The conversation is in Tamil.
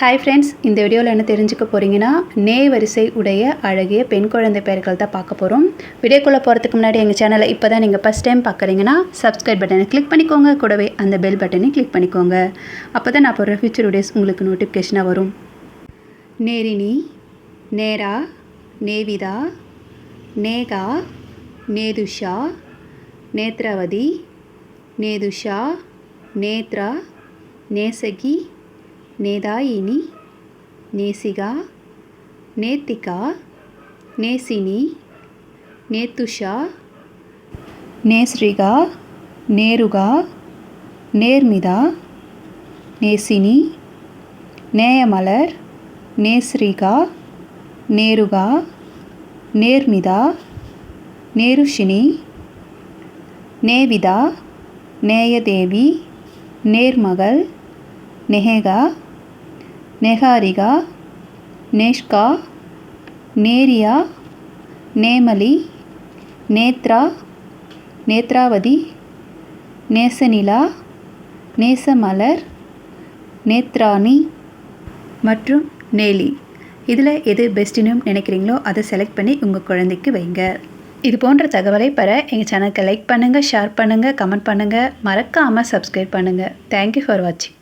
ஹாய் ஃப்ரெண்ட்ஸ் இந்த வீடியோவில் என்ன தெரிஞ்சுக்க போகிறீங்கன்னா நே வரிசை உடைய அழகிய பெண் குழந்தை பெயர்கள் தான் பார்க்க போகிறோம் வீடியோக்குள்ளே போகிறதுக்கு முன்னாடி எங்கள் சேனலை இப்போ தான் நீங்கள் ஃபஸ்ட் டைம் பார்க்குறீங்கன்னா சப்ஸ்கிரைப் பட்டனை கிளிக் பண்ணிக்கோங்க. கூடவே அந்த பெல் பட்டனை கிளிக் பண்ணிக்கோங்க. அப்போ தான் நான் போடுற ஃபியூச்சர் வீடியோஸ் உங்களுக்கு நோட்டிஃபிகேஷனாக வரும். நேரினி நேரா நேவிதா நேகா நேதுஷா நேத்ராவதி நேதுஷா நேத்ரா நேசகி நேதாயினி நேசிகா நேத்திகா நேசினி நேத்துஷா நேஸ்ரிகா நேருகா நேர்மிதா நேசினி நேயமலர் நேஸ்ரிகா நேருகா நேர்மிதா நேருஷினி நேவிதா நேயதேவி நேர்மகள் நெஹேகா நெஹாரிகா நேஷ்கா நேரியா நேமலி நேத்ரா நேத்ராவதி நேசநிலா நேசமலர் நேத்ராணி மற்றும் நேலி. இதில் எது பெஸ்ட்டுன்னு நினைக்கிறீங்களோ அதை செலக்ட் பண்ணி உங்கள் குழந்தைக்கு வைங்க. இது போன்ற தகவலை பெற எங்கள் சேனலுக்கு லைக் பண்ணுங்கள் ஷேர் பண்ணுங்கள் கமெண்ட் பண்ணுங்கள் மறக்காமல் சப்ஸ்கிரைப் பண்ணுங்கள் தேங்க்யூ ஃபார் வாட்சிங்